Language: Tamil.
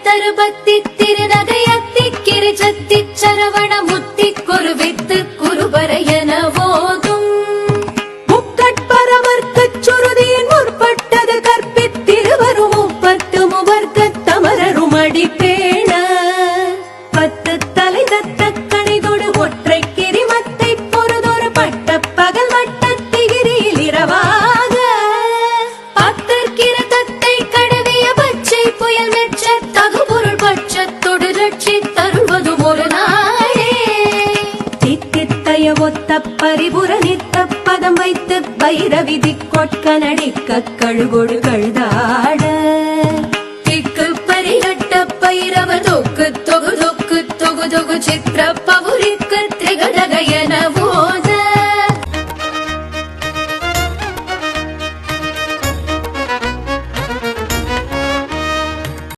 தருபத்தி திருநகையத்தி கிரிஜத்தி சரவண முத்தி குருவித்து குருபர என ஓதும். முக்கட்பரவர்க்கச் சுருதியின் முற்பட்டது கற்பித்திருவரும் முப்பத்து முவர்க்கத் தமரரும் அடிப்பேண பத்து தலை தத்த பட்சத்தொடு ரட்சி தருவதும் ஒரு நாளே. தித்தித்தய ஒத்த பரிபுர நித்த பதம் வைத்து பைரவிதி கொட்க நடிக்க கழுகொடு கழுதாட. திக்கு பரிகட்ட பைரவ தொக்கு தொகு தொக்கு தொகு தொகு சித்திர பவுரி